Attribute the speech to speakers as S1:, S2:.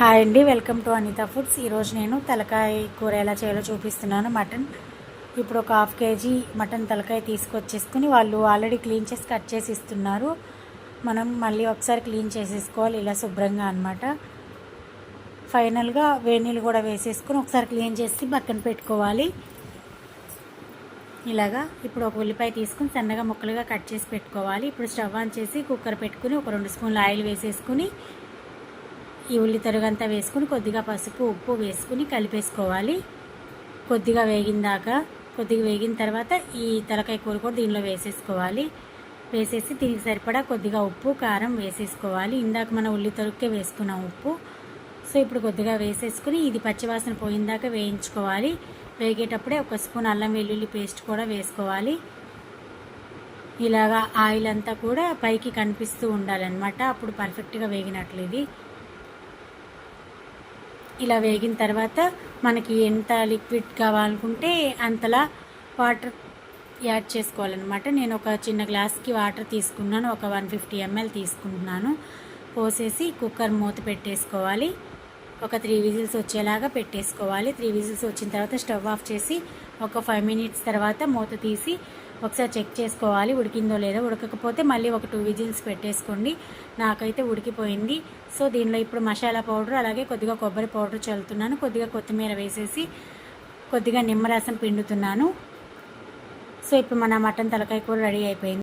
S1: Hi అండి welcome to Anitha foods. ఈరోజు నేను తలకాయ కూర ఎలా చేయాలో చూపిస్తున్నాను. మటన్ ఇప్పుడు ఒక హాఫ్ కేజీ మటన్ తలకాయ తీసుకొచ్చేసుకుని వాళ్ళు ఆల్రెడీ క్లీన్ చేసి కట్ చేసి ఇస్తున్నారు. మనం మళ్ళీ ఒకసారి క్లీన్ చేసేసుకోవాలి ఇలా శుభ్రంగా అనమాట ఫైనల్గా వేణీలు కూడా వేసేసుకుని ఒకసారి క్లీన్ చేసి పక్కన పెట్టుకోవాలి. ఇలాగా ఇప్పుడు ఒక ఉల్లిపాయ తీసుకుని సన్నగా ముక్కలుగా కట్ చేసి పెట్టుకోవాలి. ఇప్పుడు స్టవ్ ఆన్ చేసి కుక్కర్ పెట్టుకుని ఒక రెండు స్పూన్ల ఆయిల్ వేసేసుకుని ఈ ఉల్లి తరుగంతా వేసుకుని కొద్దిగా పసుపు ఉప్పు వేసుకుని కలిపేసుకోవాలి. కొద్దిగా వేగిన దాకా కొద్దిగా వేగిన తర్వాత ఈ తలకాయ కూర కూడా దీనిలో వేసేసుకోవాలి. వేసేసి దీనికి సరిపడా కొద్దిగా ఉప్పు కారం వేసేసుకోవాలి. ఇందాక మనం ఉల్లి తరుక్కే వేసుకున్నాం ఉప్పు. సో ఇప్పుడు కొద్దిగా వేసేసుకుని ఇది పచ్చివాసన పోయిన దాకా వేయించుకోవాలి. వేగేటప్పుడే ఒక స్పూన్ అల్లం వెల్లుల్లి పేస్ట్ కూడా వేసుకోవాలి. ఇలాగా ఆయిల్ అంతా కూడా పైకి కనిపిస్తూ ఉండాలన్నమాట. అప్పుడు పర్ఫెక్ట్గా వేగినట్లు ఇది. ఇలా వేగిన తర్వాత మనకి ఎంత లిక్విడ్ కావాలనుకుంటే అంతలా వాటర్ యాడ్ చేసుకోవాలన్నమాట. నేను ఒక చిన్న గ్లాస్కి వాటర్ తీసుకున్నాను. ఒక వన్ ఫిఫ్టీ ఎంఎల్ తీసుకుంటున్నాను. పోసేసి కుక్కర్ మూత పెట్టేసుకోవాలి. ఒక త్రీ విజిల్స్ వచ్చేలాగా పెట్టేసుకోవాలి. త్రీ విజిల్స్ వచ్చిన తర్వాత స్టవ్ ఆఫ్ చేసి ఒక ఫైవ్ మినిట్స్ తర్వాత మూత తీసి ఒకసారి చెక్ చేసుకోవాలి ఉడికిందో లేదో. ఉడకకపోతే మళ్ళీ ఒక టూ విజిల్స్ పెట్టేసుకోండి. నాకైతే ఉడికిపోయింది. సో దీనిలో ఇప్పుడు మసాలా పౌడర్ అలాగే కొద్దిగా కొబ్బరి పౌడర్ చల్లుతున్నాను. కొద్దిగా కొత్తిమీర వేసేసి కొద్దిగా నిమ్మరసం పిండుతున్నాను. సో ఇప్పుడు మన మటన్ తలకాయ కూర రెడీ అయిపోయింది.